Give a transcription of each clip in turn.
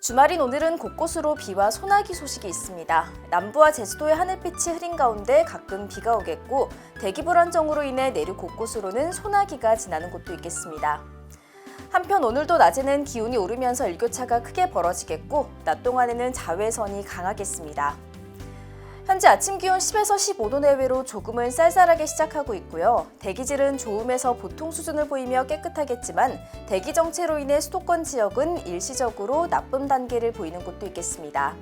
주말인 오늘은 곳곳으로 비와 소나기 소식이 있습니다. 남부와 제주도의 하늘빛이 흐린 가운데 가끔 비가 오겠고 대기 불안정으로 인해 내륙 곳곳으로는 소나기가 지나는 곳도 있겠습니다. 한편 오늘도 낮에는 기온이 오르면서 일교차가 크게 벌어지겠고 낮 동안에는 자외선이 강하겠습니다. 현재 아침 기온 10에서 15도 내외로 조금은 쌀쌀하게 시작하고 있고요. 대기질은 좋음에서 보통 수준을 보이며 깨끗하겠지만 대기 정체로 인해 수도권 지역은 일시적으로 나쁨 단계를 보이는 곳도 있겠습니다.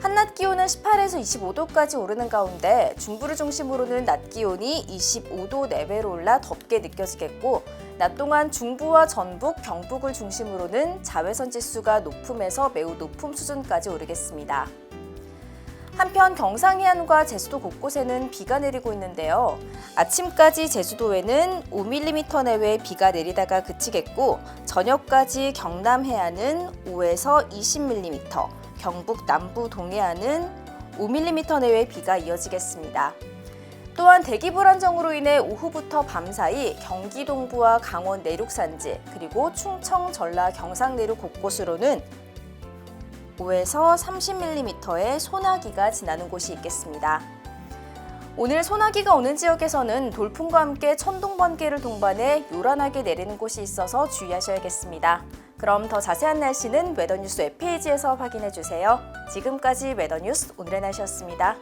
한낮 기온은 18에서 25도까지 오르는 가운데 중부를 중심으로는 낮 기온이 25도 내외로 올라 덥게 느껴지겠고 낮 동안 중부와 전북, 경북을 중심으로는 자외선 지수가 높음에서 매우 높음 수준까지 오르겠습니다. 한편 경상 해안과 제주도 곳곳에는 비가 내리고 있는데요. 아침까지 제주도에는 5mm 내외 비가 내리다가 그치겠고 저녁까지 경남 해안은 5에서 20mm, 경북 남부 동해안은 5mm 내외 비가 이어지겠습니다. 또한 대기 불안정으로 인해 오후부터 밤 사이 경기 동부와 강원 내륙 산지 그리고 충청, 전라, 경상 내륙 곳곳으로는 5에서 30mm의 소나기가 지나는 곳이 있겠습니다. 오늘 소나기가 오는 지역에서는 돌풍과 함께 천둥 번개를 동반해 요란하게 내리는 곳이 있어서 주의하셔야겠습니다. 그럼 더 자세한 날씨는 웨더뉴스 웹페이지에서 확인해 주세요. 지금까지 웨더뉴스 오늘의 날씨였습니다.